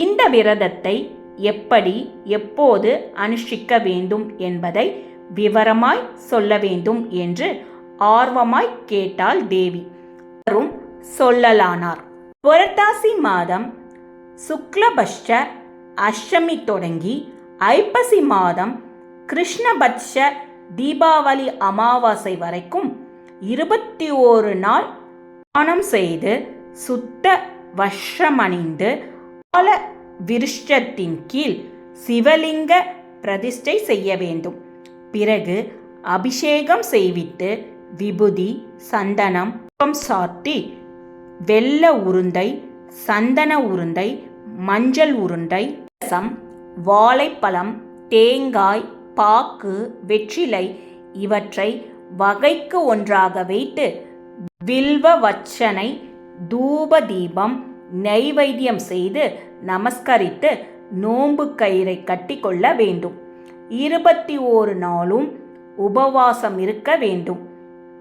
இந்த விரதத்தை எப்படி எப்போது அனுஷ்டிக்க வேண்டும் என்பதை விவரமாய் சொல்ல வேண்டும் என்று ஆர்வமாய் கேட்டாள் தேவி. அவரும் சொல்லலானார். புரட்டாசி மாதம் சுக்லபட்ச அஷ்டமி தொடங்கி ஐப்பசி மாதம் கிருஷ்ணபட்ச தீபாவளி அமாவாசை வரைக்கும் இருபத்தி ஓரு நாள் தானம் செய்து சுத்த வஷ்ரமணிந்து கால விருஷ்டத்தின் கீழ் சிவலிங்க பிரதிஷ்டை செய்ய வேண்டும். பிறகு அபிஷேகம் செய்வித்து விபுதி சந்தனம் சாட்டி வெள்ள உருண்டை சந்தன உருண்டை மஞ்சள் உருண்டை ரசம் வாழைப்பழம் தேங்காய் பாக்கு வெற்றிலை இவற்றை வகைக்கு ஒன்றாக வைத்து வில்வ வச்சனை தூப தீபம் நைவேத்தியம் செய்து நமஸ்கரித்து நோன்பு கயிறை கட்டி கொள்ள வேண்டும். இருபத்தி ஓரு நாளும் உபவாசம் இருக்க வேண்டும்.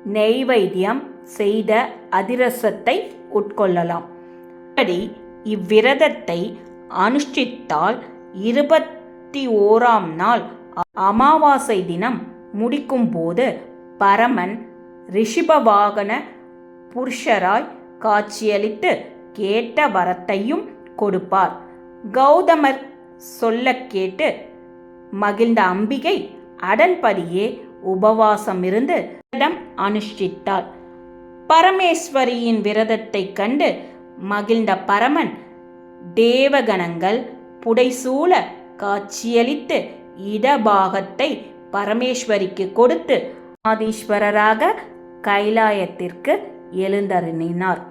நெய்வைத்தியம் செய்த அதிரசத்தை உட்கொள்ளலாம். இப்படி இவ்விரதத்தை அனுஷ்டித்தால் இருபத்தி ஓராம் நாள் அமாவாசை தினம் முடிக்கும் போது பரமன் ரிஷிபவாகன புருஷராய் காட்சியளித்து கேட்ட வரத்தையும் கொடுப்பார். கௌதமர் சொல்ல கேட்டு மகிழ்ந்த அம்பிகை அடன்படியே உபவாசம் இருந்து அனுஷ்டித்தார். அனுஷ்டித்தாள் பரமேஸ்வரியின் விரதத்தை கண்டு மகிழ்ந்த பரமன் தேவகணங்கள் புடைசூழ காட்சியளித்து இடபாகத்தை பரமேஸ்வரிக்கு கொடுத்து ஆதீஸ்வரராக கைலாயத்திற்கு எழுந்தருளினார்.